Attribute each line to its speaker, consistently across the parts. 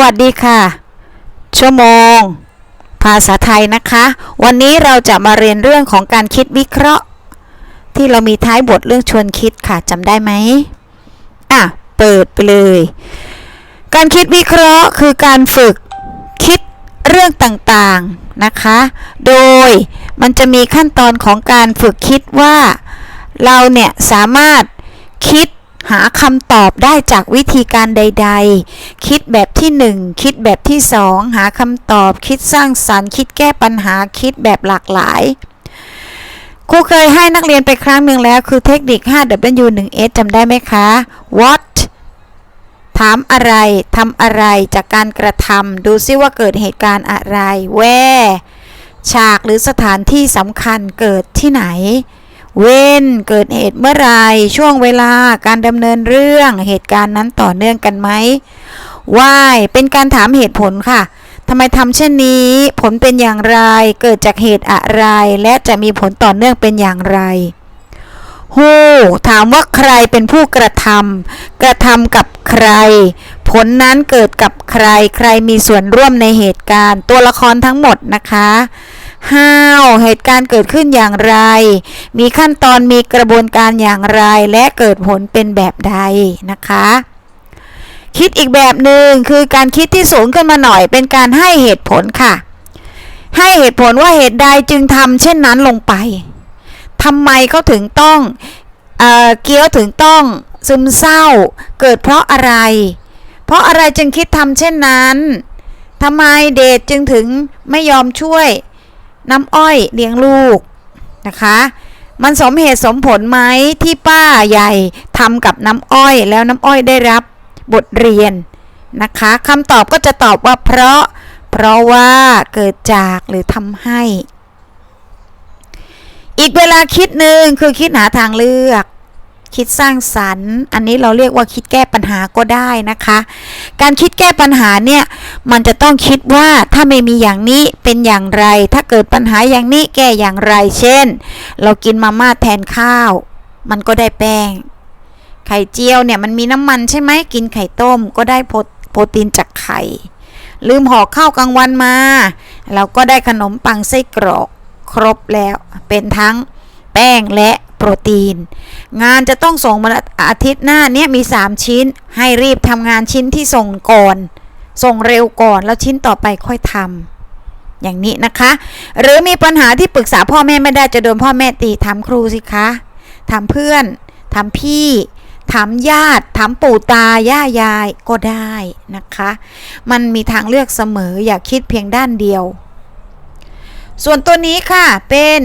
Speaker 1: วัสดีค่ะ ชั่วโมง ภาษาไทยนะคะ วันนี้เราจะมาเรียนเรื่องของการคิดวิเคราะห์ ที่เรามีท้ายบทเรื่องชวนคิดค่ะจำได้ไหมอะ เปิดไปเลย การคิดวิเคราะห์คือการฝึกคิดเรื่องต่างๆนะคะ โดยมันจะมีขั้นตอนของการฝึกคิดว่า เราเนี่ยสามารถคิด หาคำตอบได้จากวิธีการใด ๆ คิดแบบที่หนึ่งคิดแบบที่สองหาคำตอบ คิดสร้างสรรค์ คิดแก้ปัญหา คิดแบบหลากหลาย ครูเคยให้นักเรียนไปครั้งหนึ่งแล้ว คือเทคนิค 5W1S จำได้ไหมคะ What ถามอะไรทำอะไรจากการกระทำดูซิว่าเกิดเหตุการณ์อะไร Where ฉากหรือสถานที่สำคัญเกิดที่ไหน เว้นเกิดเหตุเมื่อไรช่วงเวลาการดำเนินเรื่องเหตุการณ์นั้นต่อเนื่องกันไหม why เป็นการถามเหตุผลค่ะทำไมทำเช่นนี้ ผลเป็นอย่างไร เกิดจากเหตุอะไร และจะมีผลต่อเนื่องเป็นอย่างไร who ถามว่าใครเป็นผู้กระทำกระทำกับใคร ผลนั้นเกิดกับใคร ใครมีส่วนร่วมในเหตุการณ์ ตัวละครทั้งหมดนะคะ how เหตุการณ์เกิดขึ้นอย่างไร มีขั้นตอนมีกระบวนการอย่างไร และเกิดผลเป็นแบบใดนะคะ คิดอีกแบบหนึ่งคือการคิดที่สูงขึ้นมาหน่อย เป็นการให้เหตุผลค่ะ ให้เหตุผลว่าเหตุใดจึงทำเช่นนั้นลงไปทำไมเขาถึงต้องเอเกี้ยวถึงต้องซึมเศร้า เกิดเพราะอะไร เพราะอะไรจึงคิดทำเช่นนั้นทำไมเดชจึงถึงไม่ยอมช่วย น้ำอ้อยเลี้ยงลูกนะคะ มันสมเหตุสมผลไหมที่ป้าใหญ่ทำกับน้ำอ้อยแล้วน้ำอ้อยได้รับบทเรียนนะคะคำตอบก็จะตอบว่าเพราะ เพราะว่าเกิดจากหรือทำให้ อีกเวลาคิดหนึ่งคือคิดหาทางเลือก คิดสร้างสรรค์ อันนี้เราเรียกว่าคิดแก้ปัญหาก็ได้นะคะ การคิดแก้ปัญหาเนี่ยมันจะต้องคิดว่าถ้าไม่มีอย่างนี้เป็นอย่างไร ถ้าเกิดปัญหาอย่างนี้แก้อย่างไร เช่น เรากินมาม่าแทนข้าว มันก็ได้แป้ง ไข่เจียวเนี่ยมันมีน้ำมันใช่ไหมกินไข่ต้มก็ได้โปรโปรตีนจากไข่ ลืมห่อข้าวกลางวันมาเราก็ได้ขนมปังไส้กรอกครบแล้วเป็นทั้งแป้งและ โปรตีน งานจะต้องส่งมาอาทิตย์หน้าเนี่ยมี 3 ชิ้น ให้รีบทำงานชิ้นที่ส่งก่อน ส่งเร็วก่อนแล้วชิ้นต่อไปค่อยทำอย่างนี้นะคะ หรือมีปัญหาที่ปรึกษาพ่อแม่ไม่ได้จะโดนพ่อแม่ตีถามครูสิคะถามเพื่อนถามพี่ถามญาติถามปู่ตาย่ายายก็ได้นะคะ มันมีทางเลือกเสมออย่าคิดเพียงด้านเดียว ส่วนตัวนี้ค่ะเป็น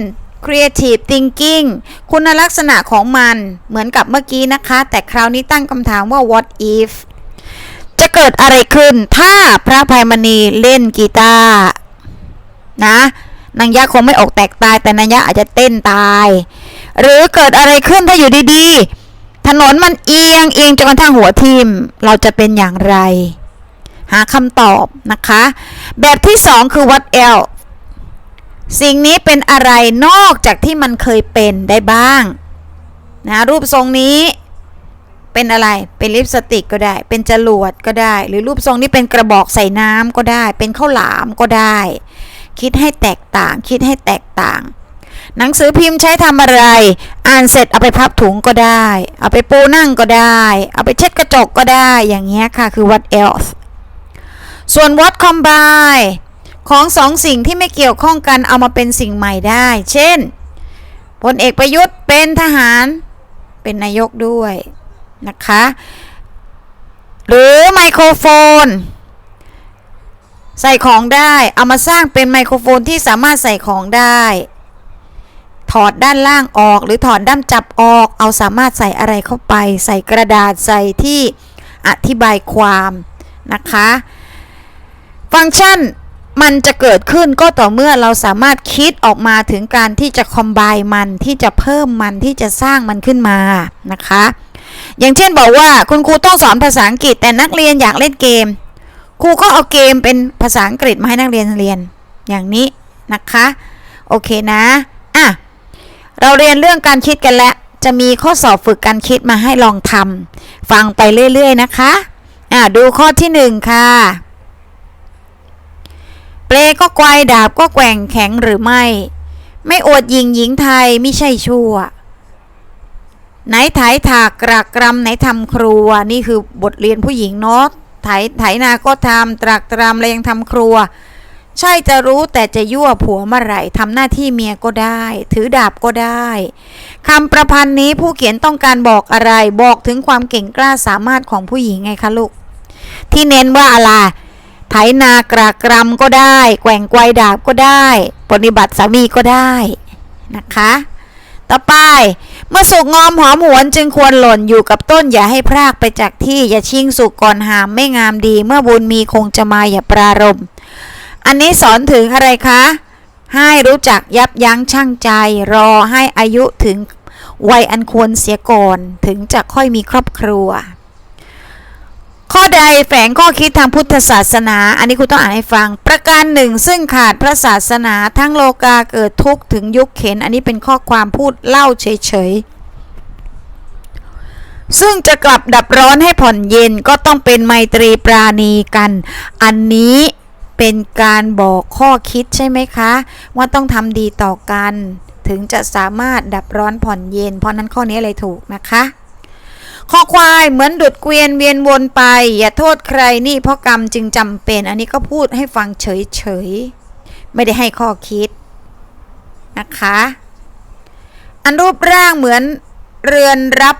Speaker 1: creative thinking คุณลักษณะของมันเหมือนกับเมื่อกี้นะคะ แต่คราวนี้ตั้งคำถามว่า what if จะเกิดอะไรขึ้นถ้าพระภัยมณีเล่นกีตาร์นะนางยะคงไม่อกแตกตาย แต่นางยะอาจจะเต้นตาย หรือเกิดอะไรขึ้นถ้าอยู่ดีๆ ถนนมันเอียงเอียงจนกระทั่งหัวทิมเราจะเป็นอย่างไร หาคำตอบนะคะ แบบที่สองคือ what else สิ่งนี้เป็นอะไรนอกจากที่มันเคยเป็นได้บ้างนะรูปทรงนี้เป็นอะไรเป็นลิปสติกก็ได้ เป็นจรวดก็ได้ หรือรูปทรงนี้เป็นกระบอกใส่น้ำก็ได้ เป็นข้าวหลามก็ได้ คิดให้แตกต่าง คิดให้แตกต่าง หนังสือพิมพ์ใช้ทำอะไร อ่านเสร็จเอาไปพับถุงก็ได้ เอาไปปูนั่งก็ได้ เอาไปเช็ดกระจกก็ได้อย่างเงี้ยค่ะคือ what else ส่วน what combine ของสองสิ่งที่ไม่เกี่ยวข้องกันเอามาเป็นสิ่งใหม่ได้ เช่นพลเอกประยุทธ์เป็นทหารเป็นนายกด้วยนะคะ หรือไมโครโฟน ใส่ของได้เอามาสร้างเป็นไมโครโฟนที่สามารถใส่ของได้ ถอดด้านล่างออกหรือถอดด้ามจับออก เอาสามารถใส่อะไรเข้าไป ใส่กระดาษใส่ที่อธิบายความนะคะ ฟังก์ชัน มันจะเกิดขึ้นก็ต่อเมื่อเราสามารถคิดออกมาถึงการที่จะคอมไบมันที่จะเพิ่มมันที่จะสร้างมันขึ้นมานะคะ อย่างเช่นบอกว่าคุณครูต้องสอนภาษาอังกฤษแต่นักเรียนอยากเล่นเกม ครูก็เอาเกมเป็นภาษาอังกฤษมาให้นักเรียนเรียนอย่างนี้นะคะ โอเคนะอะเราเรียนเรื่องการคิดกันแล้วจะมีข้อสอบฝึกการคิดมาให้ลองทำฟังไปเรื่อยๆนะคะอะดูข้อที่หนึ่งค่ะ เปลก็ไกวดาบก็แกว่งแข็งหรือไม่ ไม่อวดหญิงหญิงไทยไม่ใช่ชั่ว ไหนไถถากกรากกรำไหนทำครัว นี่คือบทเรียนผู้หญิงเนาะไถไถนาก็ทำตรากตรำอะไรยังทำครัว ใช่จะรู้แต่จะยั่วผัวเมื่อไหร่ทำหน้าที่เมียก็ได้ ถือดาบก็ได้คำประพันธ์นี้ผู้เขียนต้องการบอกอะไรบอกถึงความเก่งกล้าสามารถของผู้หญิงไงคะลูก ที่เน้นว่าอะไร ไถนากรากรำก็ได้ แกว่งไกวดาบก็ได้ ปฏิบัติสามีก็ได้นะคะ ต่อไปเมื่อสุกงอมหอมหวนจึงควรหล่นอยู่กับต้นอย่าให้พรากไปจากที่อย่าชิงสุกก่อนหามไม่งามดี เมื่อบุญมีคงจะมาอย่าปรารมอันนี้สอนถึงอะไรคะ ให้รู้จักยับยั้งชั่งใจ รอให้อายุถึงวัยอันควรเสียก่อน ถึงจะค่อยมีครอบครัว ข้อใดแฝงข้อคิดทางพุทธศาสนา อันนี้คุณต้องอ่านให้ฟัง ประการหนึ่ง ซึ่งขาดพระศาสนาทั้งโลกาเกิดทุกข์ถึงยุคเข็น อันนี้เป็นข้อความพูดเล่าเฉยๆ ซึ่งจะกลับดับร้อนให้ผ่อนเย็นก็ต้องเป็นไมตรีปราณีกัน อันนี้เป็นการบอกข้อคิดใช่ไหมคะ ว่าต้องทำดีต่อกัน ถึงจะสามารถดับร้อนผ่อนเย็น เพราะนั้นข้อนี้เลยถูกนะคะ ข้อควายเหมือนดุดเกวียนเวียนวนไป อย่าโทษใครนี่เพราะกรรมจึงจำเป็น อันนี้ก็พูดให้ฟังเฉยๆ ไม่ได้ให้ข้อคิดนะคะ อันรูปร่างเหมือนเรือนรับ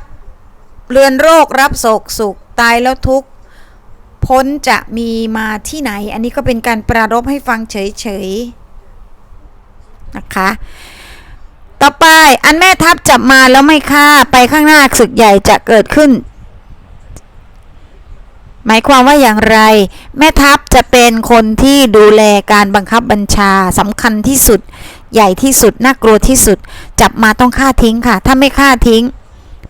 Speaker 1: เรือนโรครับโศกสุขตายแล้วทุกข์พ้นจะมีมาที่ไหน อันนี้ก็เป็นการปรารบให้ฟังเฉยๆนะคะ ต่อไปอันแม่ทัพจับมาแล้วไม่ฆ่าไปข้างหน้าศึกใหญ่จะเกิดขึ้น หมายความว่าอย่างไร แม่ทัพจะเป็นคนที่ดูแลการบังคับบัญชาสำคัญที่สุด ใหญ่ที่สุดน่ากลัวที่สุด จับมาต้องฆ่าทิ้งค่ะ ถ้าไม่ฆ่าทิ้ง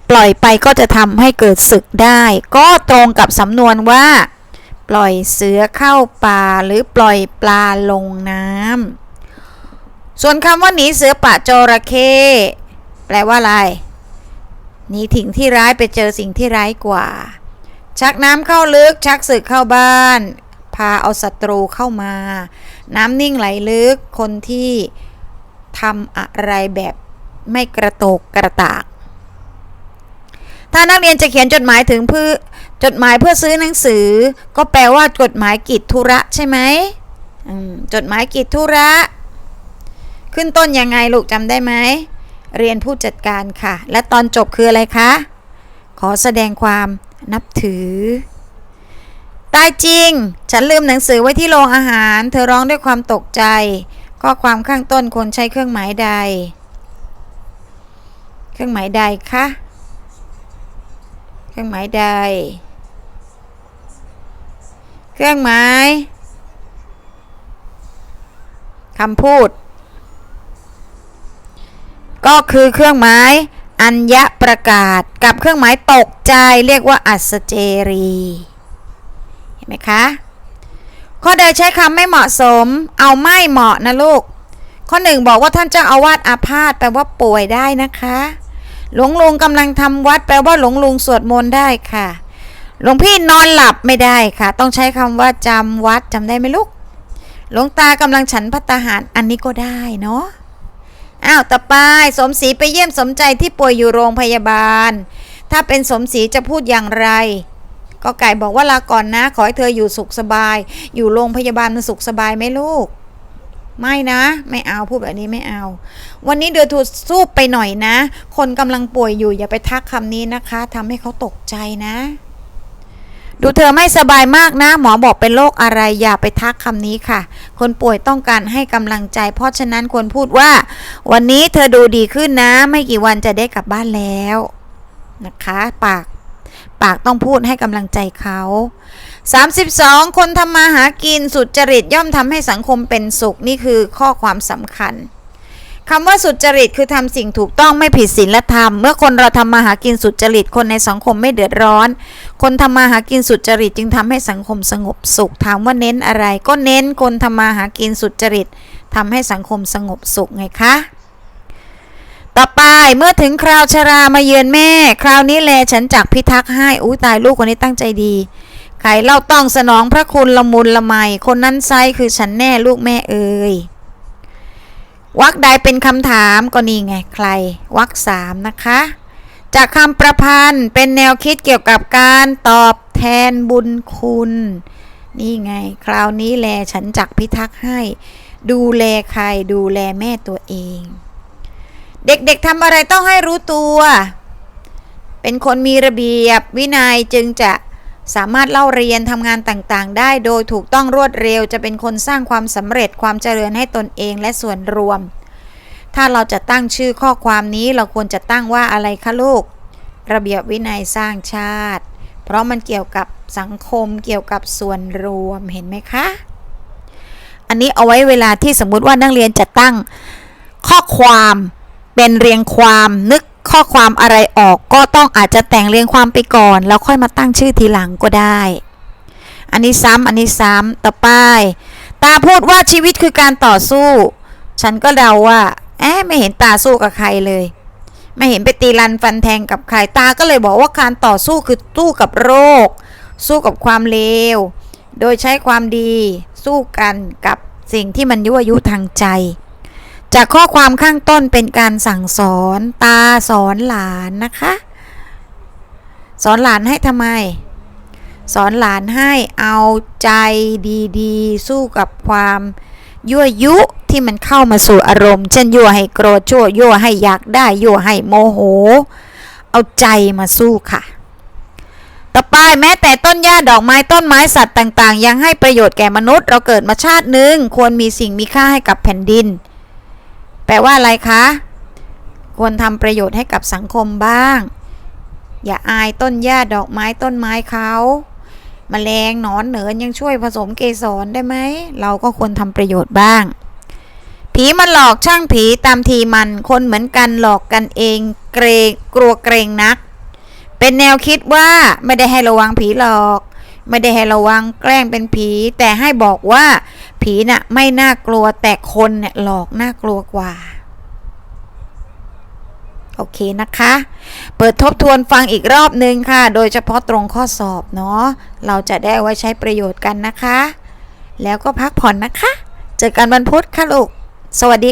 Speaker 1: ปล่อยไปก็จะทำให้เกิดศึกได้ ก็ตรงกับสำนวนว่า ปล่อยเสือเข้าป่าหรือปล่อยปลาลงน้ำ ส่วนคำว่าหนีเสือป่าจระเข้แปลว่าอะไรหนีถิ่งที่ร้ายไปเจอสิ่งที่ร้ายกว่า ชักน้ำเข้าลึก ชักศึกเข้าบ้าน พาเอาศัตรูเข้ามา น้ำนิ่งไหลลึก คนที่ทำอะไรแบบไม่กระโตกกระตาก ถ้านักเรียนจะเขียนจดหมายถึงเพื่อจดหมายเพื่อซื้อหนังสือ ก็แปลว่าจดหมายกิจธุระใช่ไหมมจดหมายกิจธุระ ขึ้นต้นยังไงลูกจำได้ไหม เรียนผู้จัดการค่ะ และตอนจบคืออะไรคะ ขอแสดงความนับถือ ตายจริง ฉันลืมหนังสือไว้ที่โรงอาหาร เธอร้องด้วยความตกใจ ข้อความข้างต้นควรใช้เครื่องหมายใด เครื่องหมายใดคะ เครื่องหมายใด เครื่องหมายคำพูด ก็คือเครื่องหมายอัญญประกาศกับเครื่องหมายตกใจเรียกว่าอัศเจรี เห็นไหมคะ ข้อใดใช้คำไม่เหมาะสม เอาไม่เหมาะนะลูก ข้อหนึ่งบอกว่าท่านเจ้าอาวาสอาพาธแปลว่าป่วยได้นะคะ หลวงลุงกำลังทำวัด แปลว่าหลวงลุงสวดมนต์ได้ค่ะ หลวงพี่นอนหลับไม่ได้ค่ะ ต้องใช้คำว่าจำวัดจำได้ไหมลูก หลวงตากำลังฉันพัตตาหารอันนี้ก็ได้เนาะ อ้าวต่อไปสมศรีไปเยี่ยมสมใจที่ป่วยอยู่โรงพยาบาล ถ้าเป็นสมศรีจะพูดอย่างไรก็ไก่บอกว่าลาก่อนนะ ขอให้เธออยู่สุขสบาย อยู่โรงพยาบาลมันสุขสบายไหมลูก ไม่นะ ไม่เอาพูดแบบนี้ไม่เอา วันนี้เดือดทูสู้ไปหน่อยนะ คนกำลังป่วยอยู่อย่าไปทักคำนี้นะคะทำให้เขาตกใจนะ ดูเธอไม่สบายมากนะ หมอบอกเป็นโรคอะไรอย่าไปทักคำนี้ค่ะ คนป่วยต้องการให้กำลังใจ เพราะฉะนั้นควรพูดว่า วันนี้เธอดูดีขึ้นนะ ไม่กี่วันจะได้กลับบ้านแล้วนะคะ ปากปากต้องพูดให้กำลังใจเขา 32 คนทำมาหากินสุดจริตย่อมทำให้สังคมเป็นสุขนี่คือข้อความสำคัญ คำว่าสุจริตคือทำสิ่งถูกต้องไม่ผิดศีลธรรม เมื่อคนเราทำมาหากินสุจริตคนในสังคมไม่เดือดร้อน คนทำมาหากินสุจริตจึงทำให้สังคมสงบสุข ถามว่าเน้นอะไร ก็เน้นคนทำมาหากินสุจริตทำให้สังคมสงบสุขไงคะต่อไปเมื่อถึงคราวชรามาเยือนแม่ คราวนี้แลฉันจักพิทักษ์ให้อู้ตายลูกคนนี้ตั้งใจดีใครเล่าต้องสนองพระคุณละมุนละไมคนนั้นไซคือฉันแน่ลูกแม่เอ่ย วักใดเป็นคำถามก็นี่ไงใครวักสามนะคะ จากคำประพันธ์เป็นแนวคิดเกี่ยวกับการตอบแทนบุญคุณ นี่ไง คราวนี้แลฉันจักพิทักษ์ให้ ดูแลใครดูแลแม่ตัวเอง เด็กๆทำอะไรต้องให้รู้ตัว เป็นคนมีระเบียบวินัยจึงจะ สามารถเล่าเรียนทำงานต่างๆ ได้โดยถูกต้องรวดเร็วจะเป็นคนสร้างความสำเร็จความเจริญให้ตนเองและส่วนรวม ถ้าเราจะตั้งชื่อข้อความนี้เราควรจะตั้งว่าอะไรคะลูก ระเบียบวินัยสร้างชาติ เพราะมันเกี่ยวกับสังคมเกี่ยวกับส่วนรวมเห็นไหมคะ อันนี้เอาไว้เวลาที่สมมุติว่านักเรียนจะตั้งข้อความเป็นเรียงความนึก ข้อความอะไรออกก็ต้องอาจจะแต่งเรียงความไปก่อน แล้วค่อยมาตั้งชื่อทีหลังก็ได้ อันนี้ซ้ำอันนี้ซ้ำต่อไปตาพูดว่าชีวิตคือการต่อสู้ ฉันก็เดาว่าเอ๊ะไม่เห็นตาสู้กับใครเลย ไม่เห็นไปตีรันฟันแทงกับใครตาก็เลยบอกว่าการต่อสู้คือสู้กับโรค สู้กับความเลว โดยใช้ความดี สู้กันกับสิ่งที่มันยั่วยุทางใจ จากข้อความข้างต้นเป็นการสั่งสอนตาสอนหลานนะคะ สอนหลานให้ทำไม สอนหลานให้เอาใจดีๆ สู้กับความยั่วยุที่มันเข้ามาสู่อารมณ์ เช่นยั่วให้โกรธชั่วยั่วให้อยากได้ยั่วให้โมโห เอาใจมาสู้ค่ะ ต่อไปแม้แต่ต้นหญ้าดอกไม้ต้นไม้สัตว์ต่าง ๆ ยังให้ประโยชน์แก่มนุษย์ เราเกิดมาชาตินึง ควรมีสิ่งมีค่าให้กับแผ่นดิน แปลว่าอะไรคะ ควรทำประโยชน์ให้กับสังคมบ้าง อย่าอายต้นหญ้าดอกไม้ต้นไม้เขามแมลงหนอนเหนินยังช่วยผสมเกสรได้ไหม เราก็ควรทำประโยชน์บ้าง ผีมันหลอกช่างผีตามทีมันคนเหมือนกันหลอกกันเอง เกรงกลัวเกรงนัก เป็นแนวคิดว่าไม่ได้ให้ระวังผีหลอก ไม่ได้ให้ระวังแกล้งเป็นผี แต่ให้บอกว่า ผีน่ะไม่น่ากลัวแต่คนเนี่ยหลอกน่ากลัวกว่า โอเคนะคะ เปิดทบทวนฟังอีกรอบนึงค่ะ โดยเฉพาะตรงข้อสอบเนาะเราจะได้ไว้ใช้ประโยชน์กันนะคะ แล้วก็พักผ่อนนะคะ เจอกันวันพุธค่ะลูก สวัสดี